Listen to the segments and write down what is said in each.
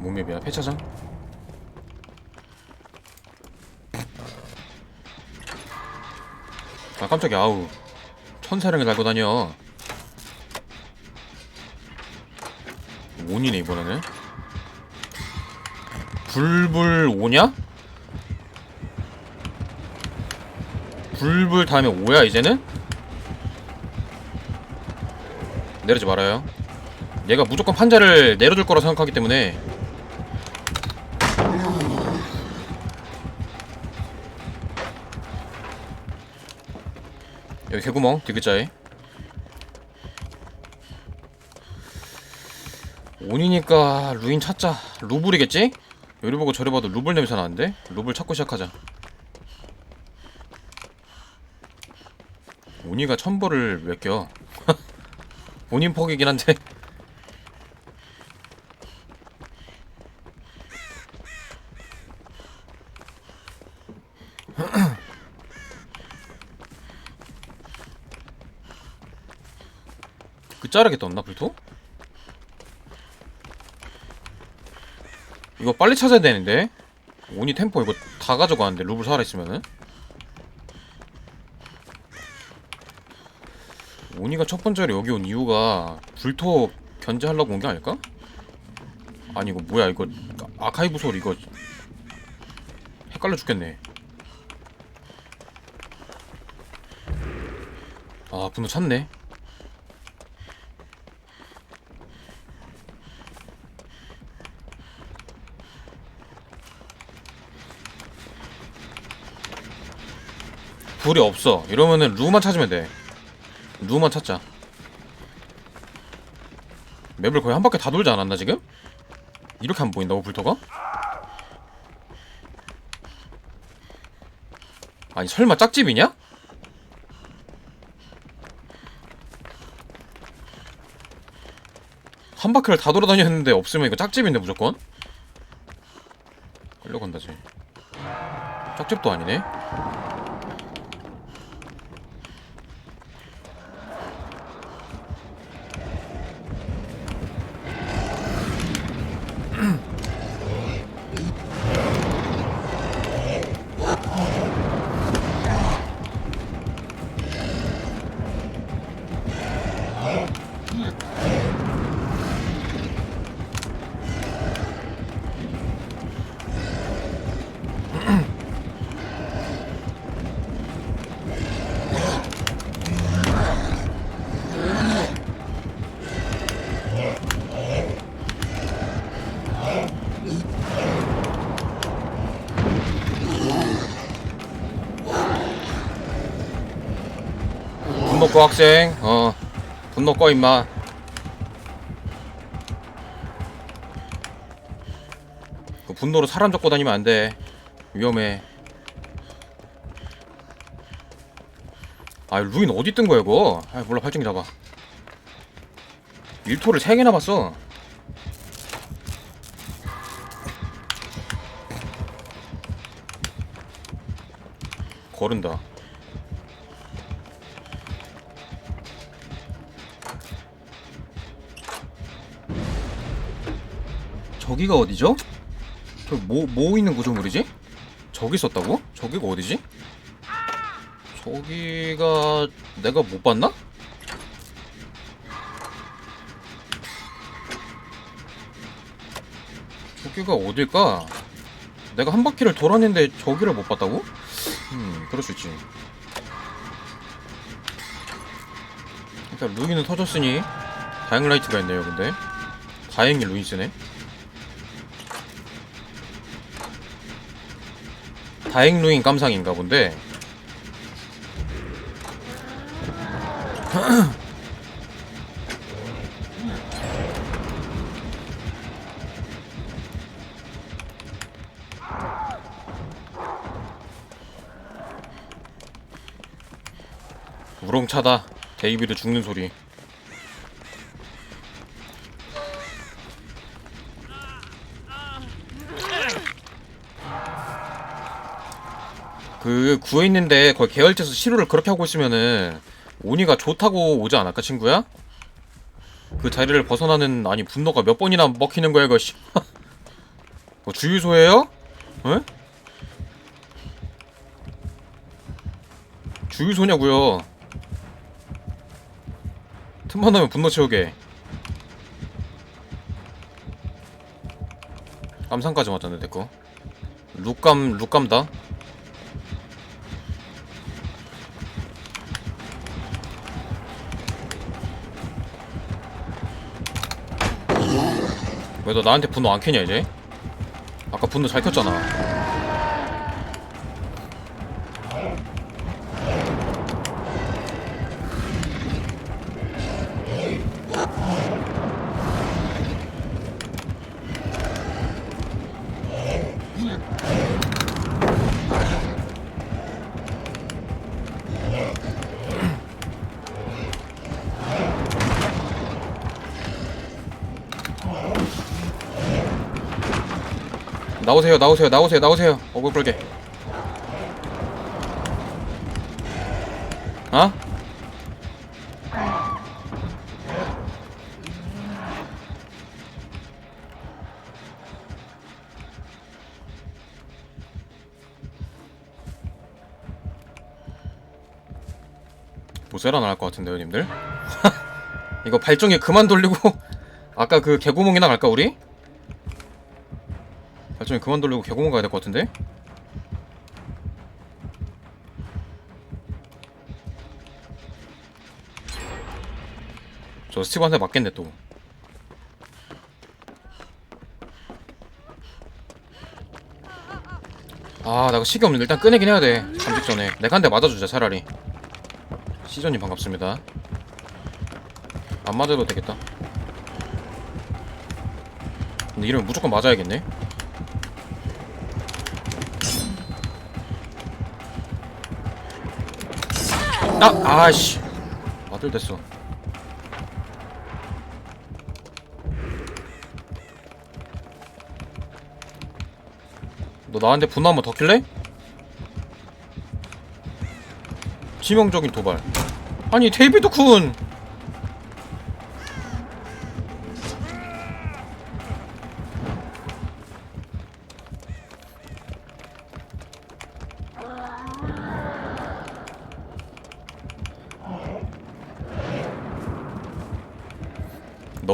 몸맵이야 폐차장? 아 깜짝이야. 아우. 천사령을 달고 다녀. 온이네 이번에는 불불 오냐? 불불 다음에 오야 이제는? 내리지 말아요 얘가 무조건 판자를 내려줄 거라 생각하기 때문에 여기 개구멍 디귿자에 온이니까 루인 찾자 루블이겠지? 요리 보고 저리 봐도 루블 냄새 나는데? 루블 찾고 시작하자 온이가 천벌을 왜 껴? 본인 퍽이긴 한데 그 자르게 떴나 불토? 이거 빨리 찾아야 되는데. 오니 템포 이거 다 가져가는데 루블 살아있으면은. 오니가 첫 번째로 여기 온 이유가 불토 견제하려고 온 게 아닐까? 아니 이거 뭐야 이거 아카이브 소리 이거 헷갈려 죽겠네. 아 분노 찾네 불이 없어 이러면은 루만 찾으면 돼 루만 찾자 맵을 거의 한 바퀴 다 돌지 않았나 지금? 이렇게 안 보인다고 불토가? 아니 설마 짝집이냐? 한 바퀴를 다 돌아다녔는데 없으면 이거 짝집인데 무조건? 끌려간다지 짝집도 아니네 꺼 학생. 어. 분노 꺼 임마. 그 분노로 사람 잡고 다니면 안돼. 위험해. 아 루인 어디 뜬 거야 이거? 아 몰라 발전기 잡아. 1토를 3개나 봤어. 거른다 저기가 어디죠? 저 뭐, 뭐 있는 구조물이지? 저기 있었다고? 저기가 어디지? 저기가 내가 못 봤나? 저기가 어딜까? 내가 한 바퀴를 돌았는데 저기를 못 봤다고? 음, 그럴 수 있지. 일단 루인은 터졌으니 다행 라이트가 있네요, 근데. 다행히 루인 쓰네. 다행 루인 깜상인가 본데. 우렁차다. 데이비드 죽는 소리. 그 구해 있는데 거의 계열체에서 시루를 그렇게 하고 있으면은 오니가 좋다고 오지 않을까 친구야? 그 자리를 벗어나는 아니 분노가 몇 번이나 먹히는 거야 이거 씨. 뭐 주유소예요? 에? 주유소냐고요? 틈만 나면 분노 채우게. 깜상까지 맞았네 내꺼. 룩감 룩감다. 왜 너 나한테 분노 안 켜냐 이제? 아까 분노 잘 켰잖아. 나오세요, 나오세요, 나오세요, 나오세요. 어글 끌게. 어? 모세라 나갈 것 같은데요, 님들? 이거 발정기 그만 돌리고 아까 그 개구멍이나 갈까 우리? 발전기 그만 돌리고 개공원 가야 될 것 같은데? 저 스티브한테 맞겠네 또 아, 나 이거 시계 없는데 일단 꺼내긴 해야 돼. 잠직 전에. 내가 한 대 맞아주자, 차라리. 시전님 반갑습니다. 안 맞아도 되겠다. 근데 이러면 무조건 맞아야겠네. 아, 아씨. 아들 됐어. 너 나한테 분노 한번 더 킬래? 치명적인 도발. 아니, 데이비드 쿤!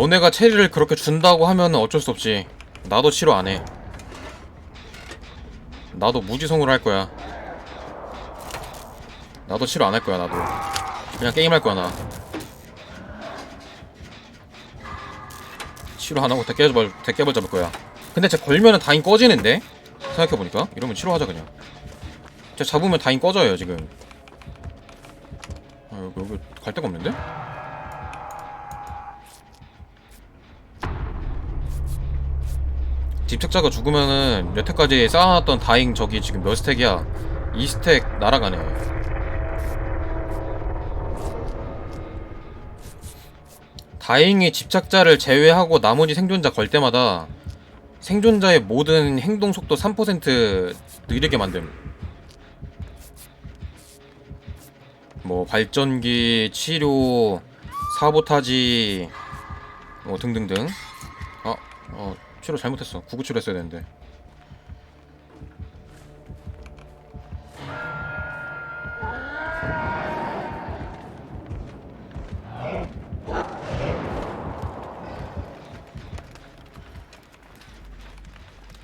너네가 체리를 그렇게 준다고 하면 어쩔 수 없지. 나도 치료 안 해. 나도 무지성으로 할 거야. 나도 치료 안 할 거야, 나도. 그냥 게임 할 거야, 나. 치료 안 하고 대깨벌, 대깨벌 잡을 거야. 근데 쟤 걸면은 다인 꺼지는데? 생각해보니까? 이러면 치료하자, 그냥. 쟤 잡으면 다인 꺼져요, 지금. 아, 여기, 여기 갈 데가 없는데? 집착자가 죽으면은 여태까지 쌓아놨던 다잉 저기 지금 몇 스택이야? 2스택 날아가네. 다잉이 집착자를 제외하고 나머지 생존자 걸 때마다 생존자의 모든 행동 속도 3% 느리게 만듦. 뭐 발전기, 치료, 사보타지, 뭐 등등등. 아, 어, 치료 잘못했어. 구구치료 했어야 되는데.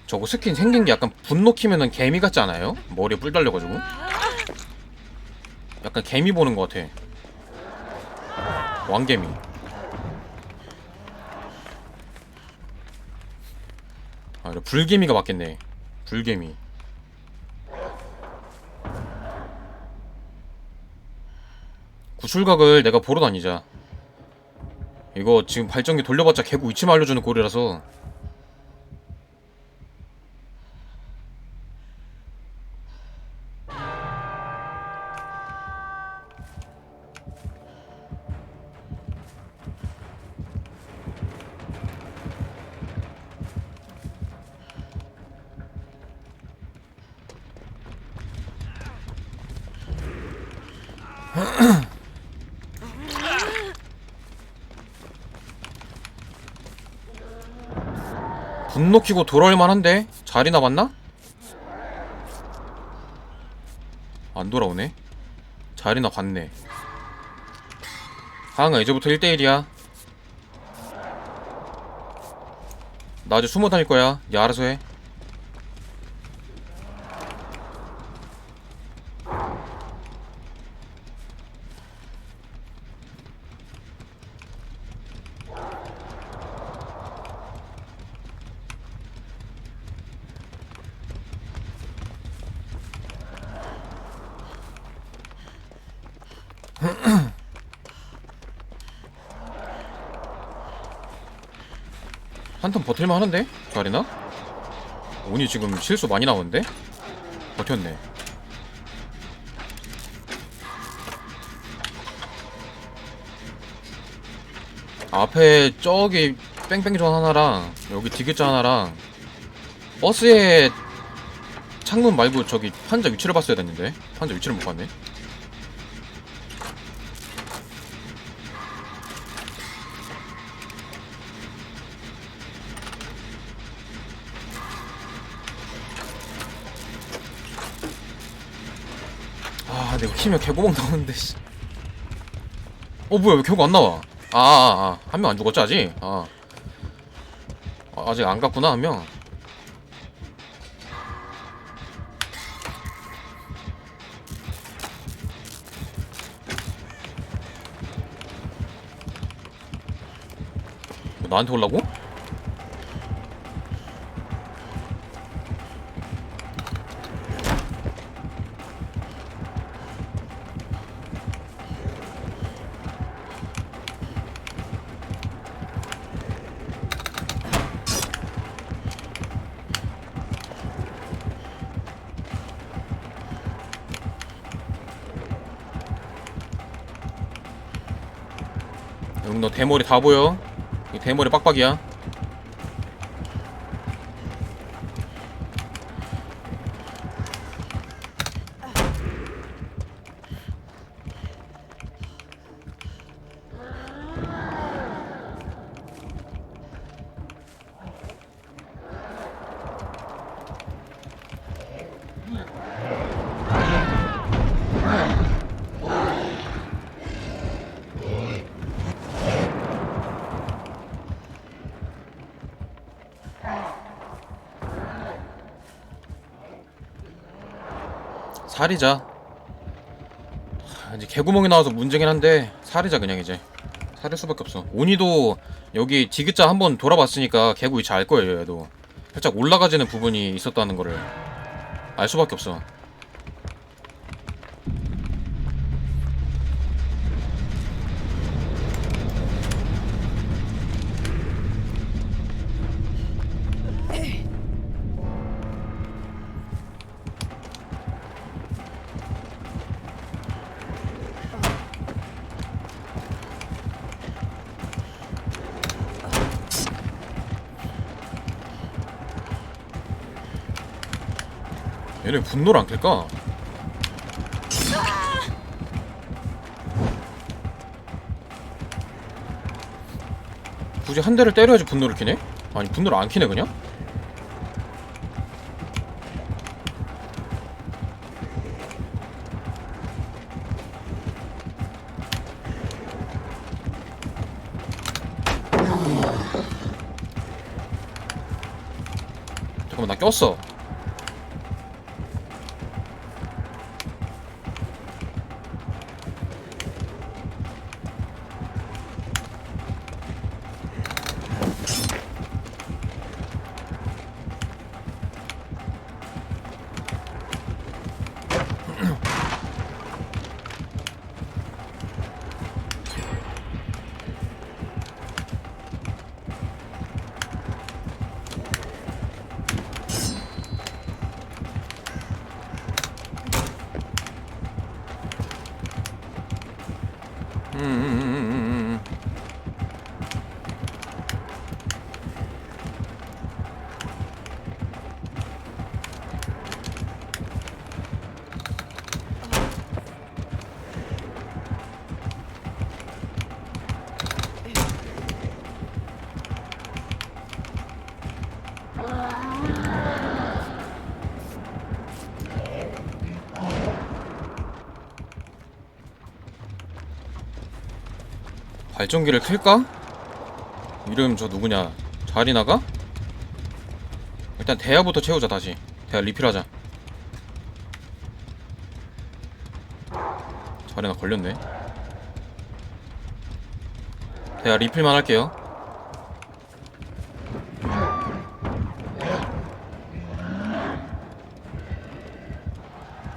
저거 스킨 생긴 게 약간 분노 키면은 개미 같지 않아요? 머리에 뿔 달려가지고. 약간 개미 보는 것 같아. 왕개미. 불개미가 맞겠네. 불개미. 구출각을 내가 보러 다니자. 이거 지금 발전기 돌려봤자 개구 위치만 알려주는 꼴이라서 분노 키고 돌아올 만한데? 자리나 봤나? 안 돌아오네. 자리나 봤네. 하ың아 이제부터 1대1이야. 나 아직 숨어 다닐 거야. 니 알아서 해. 버틸만 하는데? 자리나? 운이 지금 실수 많이 나오는데? 버텼네. 앞에 저기 뺑뺑존 하나랑 여기 디귿자 하나랑 버스에 창문 말고 저기 판자 위치를 봤어야 됐는데 판자 위치를 못 봤네. 아 키면 개구멍 나오는데 씨. 어 뭐야 왜 개구 안 나와? 아한 명 안 죽었지 아직? 아. 아, 아직 안 갔구나 한명. 뭐 나한테 올라고? 너 대머리 다 보여. 이 대머리 빡빡이야. 살이자. 하, 이제 개구멍이 나와서 문제긴 한데 살이자 그냥 이제. 살일 수밖에 없어. 오니도 여기 디귿자 한번 돌아봤으니까 개구 위치 알 거예요, 얘도. 살짝 올라가지는 부분이 있었다는 거를 알 수밖에 없어. 얘네 분노를 안 켤까? 굳이 한 대를 때려야지 분노를 켜네? 아니 분노를 안 켜네 그냥? 잠깐만 나 꼈어 발전기를 클까? 이름 저 누구냐? 자리 나가? 일단 대야부터 채우자 다시. 대야 리필하자. 자리나 걸렸네. 대야 리필만 할게요.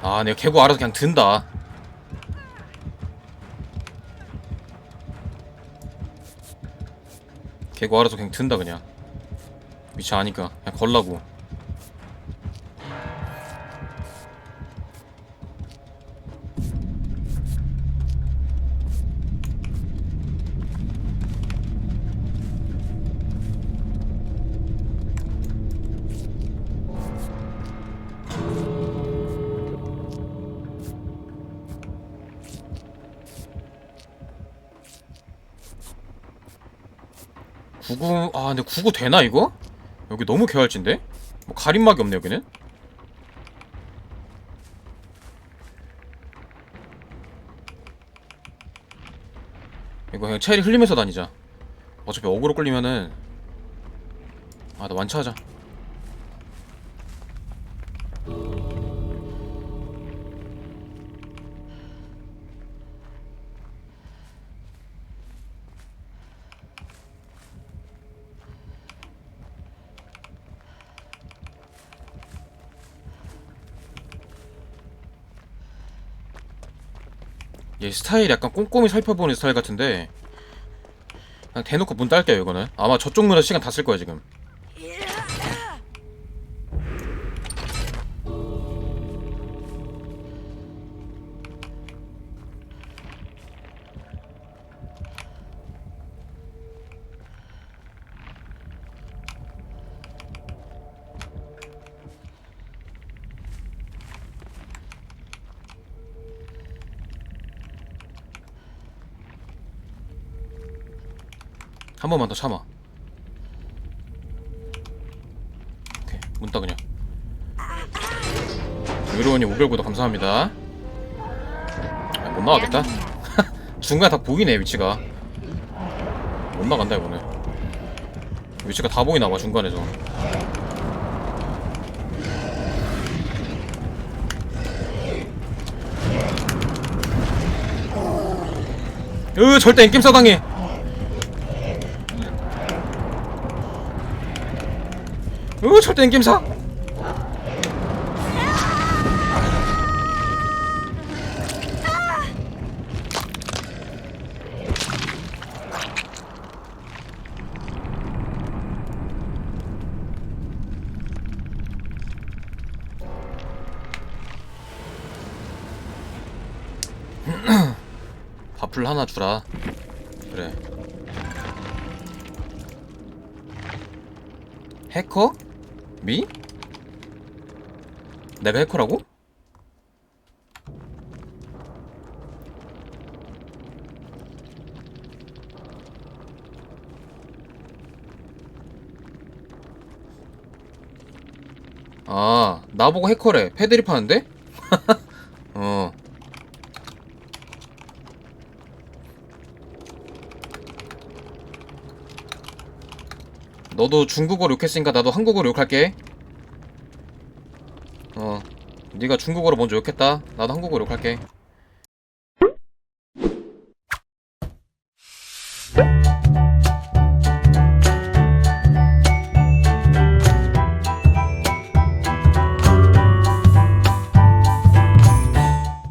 아 내가 개구 알아서 그냥 든다 개구 알아서 그냥 든다 그냥. 위치 아니까. 그냥 걸라고 아 근데 구구 되나 이거? 여기 너무 개활진데? 뭐 가림막이 없네 여기는 이거 그냥 체리 흘리면서 다니자 어차피 어그로 끌리면은 아 나 완차하자 얘 스타일 약간 꼼꼼히 살펴보는 스타일 같은데 그냥 대놓고 문 딸게요 이거는. 아마 저쪽 문에 시간 다 쓸 거야 지금 한 번만 더 참아. 오케이 문따 그냥. 의료원님 5개월보다 감사합니다. 아, 못 나가겠다. 중간에 다 보이네 위치가. 못 나간다 이거는 위치가 다 보이나 봐 중간에서. 으 절대 앵김 사당해 으 절대 앵김 사? 밥풀 하나 주라. 그래. 해커? 미? 내가 해커라고? 아 나보고 해커래 패드립 하는데? 어 너도 중국어로 욕했으니까 나도 한국어로 욕할게. 어, 네가 중국어로 먼저 욕했다. 나도 한국어로 욕할게.